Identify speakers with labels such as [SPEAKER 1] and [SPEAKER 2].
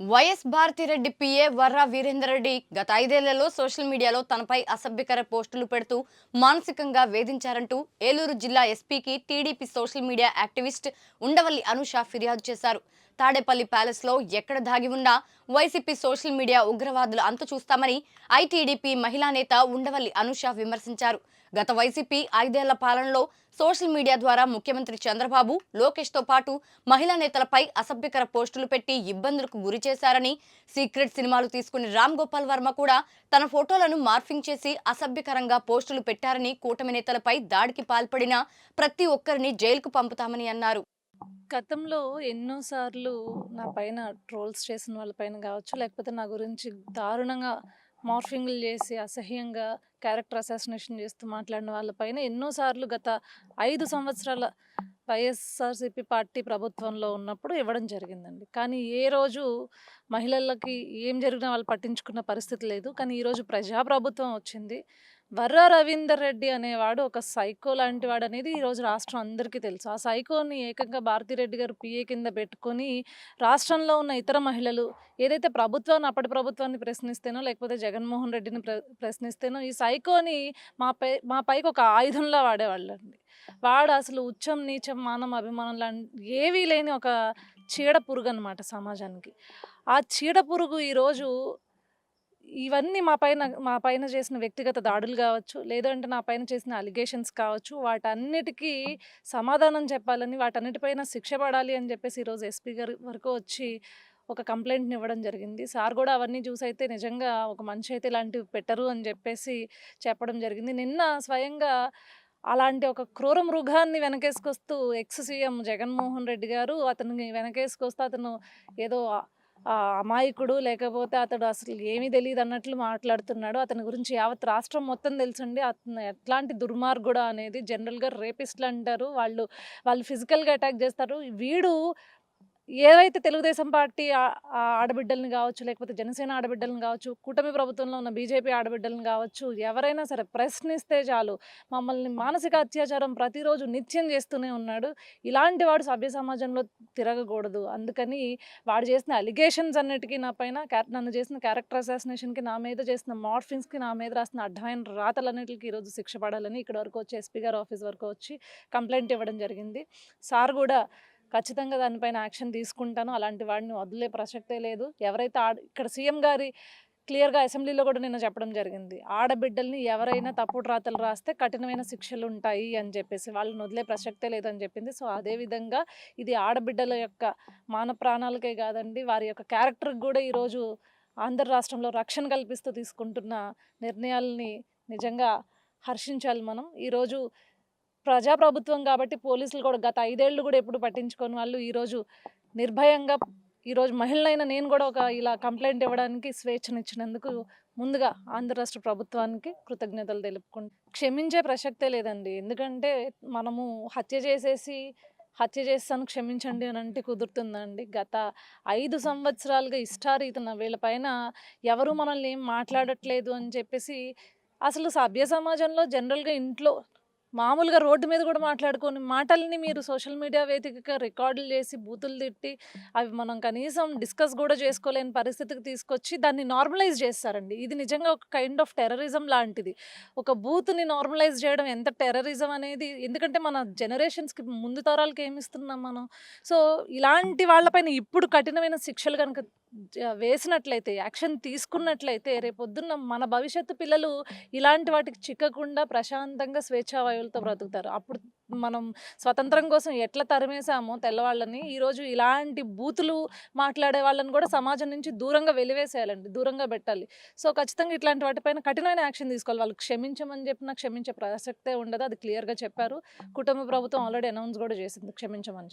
[SPEAKER 1] YS Bharathi Reddy PA Varra Veerender Reddy గత ఐదేళ్ళలో social మీడియాలో తనపై అసభ్యకర పోస్టులు పెడుతూ మానసికంగా వేధించారంటూ ఏలూరు జిల్లా ఎస్పీకి TDP social media activist Undavalli Anusha ఫిర్యాదు చేశారు. తాడేపల్లి ప్యాలెస్లో ఎక్కడ దాగి ఉన్నా వైసీపీ సోషల్ మీడియా ఉగ్రవాదులు అంత చూస్తామని ఐటీడీపీ మహిళా నేత ఉండవల్లి అనుష విమర్శించారు. గత వైసీపీ ఐదేళ్ళ పాలనలో సోషల్ మీడియా ద్వారా ముఖ్యమంత్రి చంద్రబాబు లోకేష్తో పాటు మహిళా నేతలపై అసభ్యకర పోస్టులు పెట్టి ఇబ్బందులకు గురి చేశారని సీక్రెట్ సినిమాలు తీసుకుని రామ్ గోపాల్ వర్మ కూడా తన ఫోటోలను మార్ఫింగ్ చేసి అసభ్యకరంగా పోస్టులు పెట్టారని కూటమి నేతలపై దాడికి పాల్పడిన ప్రతి ఒక్కరిని జైలుకు పంపుతామని అన్నారు.
[SPEAKER 2] గతంలో ఎన్నోసార్లు నా పైన ట్రోల్స్ చేసిన వాళ్ళ పైన కావచ్చు లేకపోతే నా గురించి దారుణంగా మార్ఫింగ్లు చేసి అసహ్యంగా క్యారెక్టర్ అసాసినేషన్ చేస్తూ మాట్లాడిన వాళ్ళపైన ఎన్నోసార్లు గత ఐదు సంవత్సరాల వైఎస్ఆర్సీపీ పార్టీ ప్రభుత్వంలో ఉన్నప్పుడు ఇవ్వడం జరిగిందండి. కానీ ఏ రోజు మహిళలకి ఏం జరిగినా వాళ్ళు పట్టించుకున్న పరిస్థితి లేదు. కానీ ఈరోజు ప్రజాప్రభుత్వం వచ్చింది. వర్ర రవీందర్ రెడ్డి అనేవాడు ఒక సైకో లాంటి వాడు అనేది ఈరోజు రాష్ట్రం అందరికీ తెలుసు. ఆ సైకోని ఏకంగా భారతిరెడ్డి గారు పిఏ కింద పెట్టుకొని రాష్ట్రంలో ఉన్న ఇతర మహిళలు ఏదైతే ప్రభుత్వాన్ని అప్పటి ప్రభుత్వాన్ని ప్రశ్నిస్తేనో లేకపోతే జగన్మోహన్ రెడ్డిని ప్ర ప్రశ్నిస్తేనో ఈ సైకోని మా పై మా పైకి ఒక ఆయుధంలా వాడేవాళ్ళండి. వాడు అసలు ఉచ్చం నీచం మానం అభిమానం లాంటి ఏవీ లేని ఒక చీడ పురుగు అనమాట సమాజానికి. ఆ చీడ పురుగు ఈరోజు ఇవన్నీ మా పైన మా పైన చేసిన వ్యక్తిగత దాడులు కావచ్చు లేదంటే నా పైన చేసిన అలిగేషన్స్ కావచ్చు వాటన్నిటికీ సమాధానం చెప్పాలని వాటన్నిటిపైన శిక్ష పడాలి అని చెప్పేసి ఈరోజు ఎస్పీ గారి వరకు వచ్చి ఒక కంప్లైంట్ని ఇవ్వడం జరిగింది. సార్ కూడా అవన్నీ చూసి అయితే నిజంగా ఒక మనిషి అయితే ఇలాంటివి పెట్టరు అని చెప్పేసి చెప్పడం జరిగింది. నిన్న స్వయంగా అలాంటి ఒక క్రూర మృగాన్ని వెనకేసుకొస్తూ ఎక్స్ సీఎం జగన్మోహన్ రెడ్డి గారు అతన్ని వెనకేసుకొస్తూ అతను ఏదో అమాయకుడు లేకపోతే అతడు అసలు ఏమీ తెలియదు అన్నట్లు మాట్లాడుతున్నాడు. అతని గురించి యావత్ రాష్ట్రం మొత్తం తెలుసండి. అతను ఎట్లాంటి దుర్మార్గుడు అనేది జనరల్గా రేపిస్ట్లు అంటారు వాళ్ళు వాళ్ళు ఫిజికల్గా అటాక్ చేస్తారు. వీడు ఏదైతే తెలుగుదేశం పార్టీ ఆడబిడ్డలను ఆడబిడ్డల్ని కావచ్చు లేకపోతే జనసేన ఆడబిడ్డలను కావచ్చు కూటమి ప్రభుత్వంలో ఉన్న బీజేపీ ఆడబిడ్డలను కావచ్చు ఎవరైనా సరే ప్రశ్నిస్తే చాలు. మమ్మల్ని మానసిక అత్యాచారం ప్రతిరోజు నిత్యం చేస్తూనే ఉన్నాడు. ఇలాంటి వాడు సభ్య సమాజంలో తిరగకూడదు. అందుకని వాడు చేసిన అలిగేషన్స్ అన్నిటికీ నా పైన నన్ను చేసిన క్యారెక్టర్ అసాసినేషన్కి నా మీద చేసిన మార్ఫిన్స్కి నా మీద రాసిన అడ్డమైన రాతలన్నిటికీ ఈరోజు శిక్ష పడాలని ఇక్కడ వరకు వచ్చి ఎస్పీ గారు ఆఫీస్ వరకు వచ్చి కంప్లైంట్ ఇవ్వడం జరిగింది. సార్ కూడా ఖచ్చితంగా దానిపైన యాక్షన్ తీసుకుంటాను. అలాంటి వాడిని వదిలే ప్రసక్తే లేదు. ఎవరైతే ఆడ ఇక్కడ సీఎం గారి క్లియర్గా అసెంబ్లీలో కూడా నిన్న చెప్పడం జరిగింది. ఆడబిడ్డల్ని ఎవరైనా తప్పుడు రాతలు రాస్తే కఠినమైన శిక్షలు ఉంటాయి అని చెప్పేసి వాళ్ళని వదిలే ప్రసక్తే లేదని చెప్పింది. సో అదేవిధంగా ఇది ఆడబిడ్డల యొక్క మాన ప్రాణాలకే కాదండి వారి యొక్క క్యారెక్టర్కి కూడా ఈరోజు ఆంధ్ర రాష్ట్రంలో రక్షణ కల్పిస్తూ తీసుకుంటున్న నిర్ణయాల్ని నిజంగా హర్షించాలి మనం. ఈరోజు ప్రజాప్రభుత్వం కాబట్టి పోలీసులు కూడా గత ఐదేళ్ళు కూడా ఎప్పుడు పట్టించుకొని వాళ్ళు ఈరోజు నిర్భయంగా ఈరోజు మహిళలైన నేను కూడా ఒక ఇలా కంప్లైంట్ ఇవ్వడానికి స్వేచ్ఛనిచ్చినందుకు ముందుగా ఆంధ్ర రాష్ట్ర ప్రభుత్వానికి కృతజ్ఞతలు తెలుపుకుంటూ క్షమించే ప్రసక్తే లేదండి. ఎందుకంటే మనము హత్య చేసేసి హత్య చేస్తాను క్షమించండి అని అంటే కుదురుతుందండి. గత ఐదు సంవత్సరాలుగా ఇష్టారీతన వీళ్ళపైన ఎవరు మనల్ని ఏం మాట్లాడట్లేదు అని చెప్పేసి అసలు సభ్య సమాజంలో జనరల్గా ఇంట్లో మామూలుగా రోడ్డు మీద కూడా మాట్లాడుకొని మాటల్ని మీరు సోషల్ మీడియా వేదికగా రికార్డులు చేసి బూతులు తిట్టి అవి మనం కనీసం డిస్కస్ కూడా చేసుకోలేని పరిస్థితికి తీసుకొచ్చి దాన్ని నార్మలైజ్ చేస్తారండి. ఇది నిజంగా ఒక కైండ్ ఆఫ్ టెర్రరిజం లాంటిది. ఒక బూత్ని నార్మలైజ్ చేయడం ఎంత టెర్రరిజం అనేది ఎందుకంటే మన జనరేషన్స్కి ముందు తరాలకి ఏమిస్తున్నాం మనం? సో ఇలాంటి వాళ్ళపైన ఇప్పుడు కఠినమైన శిక్షలు కనుక వేసినట్లయితే యాక్షన్ తీసుకున్నట్లయితే రేపొద్దున్న మన భవిష్యత్తు పిల్లలు ఇలాంటి వాటికి చిక్కకుండా ప్రశాంతంగా స్వేచ్ఛావాయువులతో బ్రతుకుతారు. అప్పుడు మనం స్వతంత్రం కోసం ఎట్లా తరిమేశామో తెల్లవాళ్ళని ఈరోజు ఇలాంటి బూతులు మాట్లాడే వాళ్ళని కూడా సమాజం నుంచి దూరంగా వెలివేసేయాలండి దూరంగా పెట్టాలి. సో ఖచ్చితంగా ఇట్లాంటి వాటిపైన కఠినమైన యాక్షన్ తీసుకోవాలి. వాళ్ళు క్షమించమని చెప్పినా క్షమించే ప్రసక్తే ఉండదు అది క్లియర్గా చెప్పారు. కుటుంబ ప్రభుత్వం ఆల్రెడీ అనౌన్స్ కూడా చేసింది క్షమించమని చెప్పి.